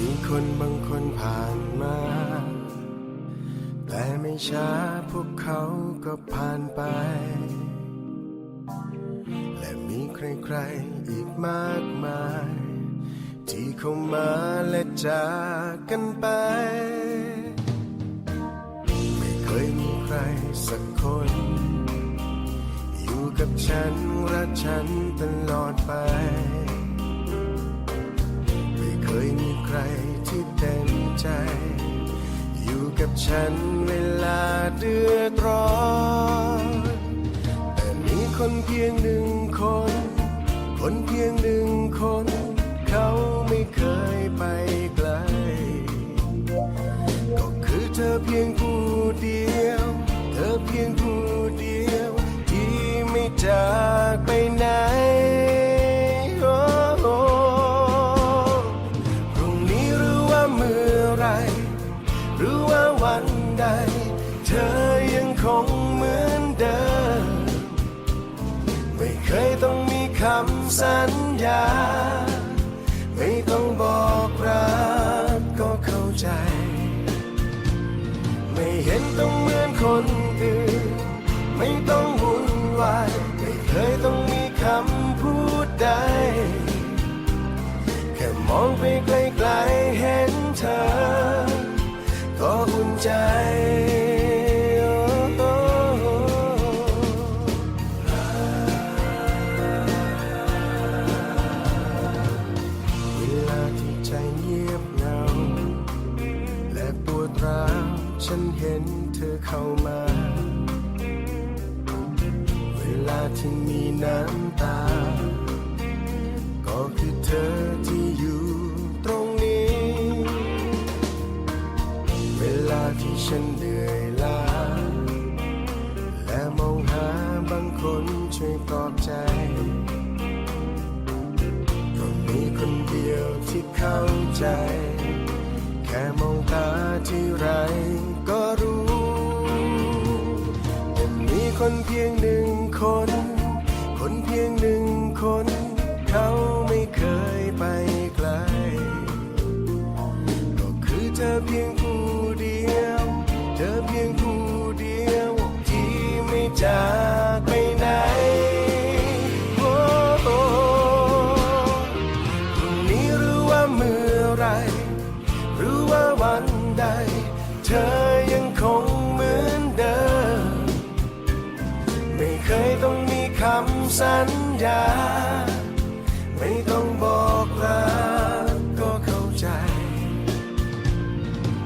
มีคนบางคนผ่านมา แต่ไม่ช้าพวกเขาก็ผ่านไป และมีใครๆอีกมากมาย ที่เข้ามาและจากกันไปไม่เคยมีใครสักคน กับฉันรักฉันตลอดไป ไม่เคยมีใครที่เต็มใจ อยู่กับฉันเวลาเดือดร้อนแต่มีคนเพียงหนึ่งคน คนเพียงหนึ่งคน เขาไม่เคยไปไกล ก็คือเธอเพียงผู้เดียว เธอเพียง จากไปไหนโอ้โอ้พรุ่งนี้หรือว่าเมื่อไร หรือว่าวันใด เธอยังคงเหมือนเดิม ไม่เคยต้องมีคำสัญญา ไม่ต้องบอกรักก็เข้าใจ ไม่เห็นต้องเหมือนคนอื่นไม่ต้อง องไปไกลๆเห็นเธอ ก็อุ่นใจเวลาที่ใจเงียบเงาและปวดร้าวฉันเห็นเธอเข้ามา เวลาที่มีน้ำตา ก็คือเธอ เข้าใจ แค่มองตาที่ไรก็รู้แต่มีคนเพียงหนึ่งคน คนเพียงหนึ่งคน เขาไม่เคยไปไกล ก็คือเธอเพียงำสัญญา ไม่ต้องบอกลาก็เข้าใจ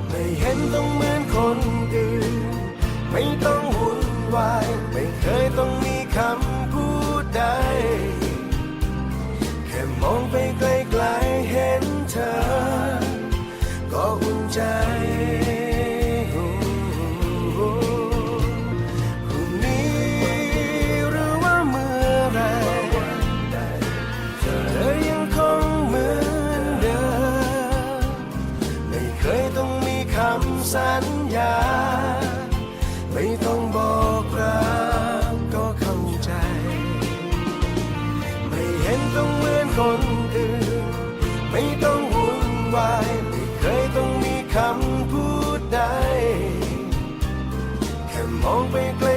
ไม่เห็นต้องเหมือนคนอื่น ไม่ต้อง ญา ไม่ต้องบอกรักก็เข้าใจ ไม่เห็นต้องเหมือนคนอื่น ไม่ต้องวุ่นวาย ไม่เคยต้องมีคำพูดใด แค่มองไปไกล